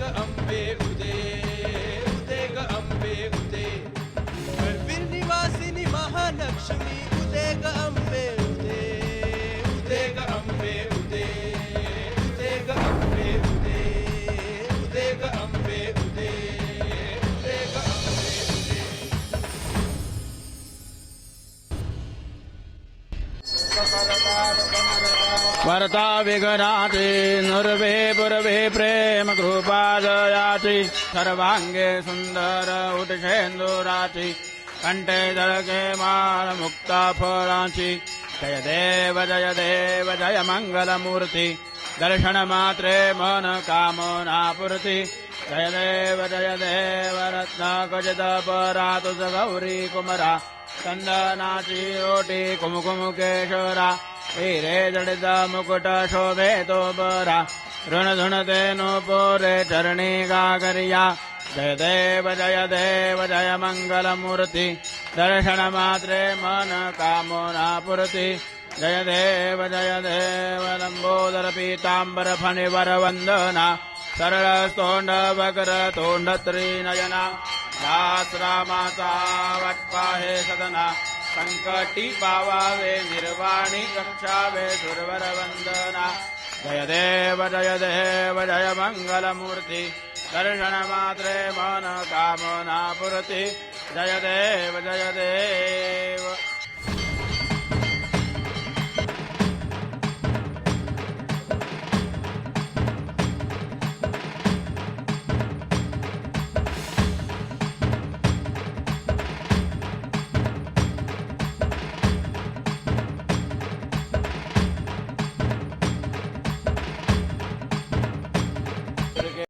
ग अंबे उदे उदे ग अंबे उदे। कळवीर निवासिनी महालक्ष्मी वरता विघ्नाति नुर्वे पुरवे प्रेम कृपादयाति सर्वाङ्गे सुन्दर उटशेन्दुराचि कण्ठे जलके माल मुक्ता फलाचि जय देव जय देव जय मङ्गलमूर्ति दर्शनमात्रे मन कामनापूर्ति। जय देव जय देव रत्नाकजद परातु स गौरी कुमरा। ચંદનાચી રોટી કુમકુમ કેશરા હીરે જડિત મુકુટ શોભે તો બરા ઋણધુણ તેનો પોરે ચરણી ગાગરિયા જય દેવ જય દેવ જય મંગલ મૂર્તિ દર્શન માત્રે મન કામોના પૂર્તિ જય દેવ જય દેવ લંબોદર પીતાંબર ફણિવર વંદના સરળ તોંડ વગર તોંડ ત્રિનયના रामाचा वटपाहे सदना संकटी पावावे निर्वाणी रक्षावे सुरवर वंदना जय देव जय देव जय मंगलमूर्ती। दर्शन मात्रे मन कामना पूर्ती जय देव जय देव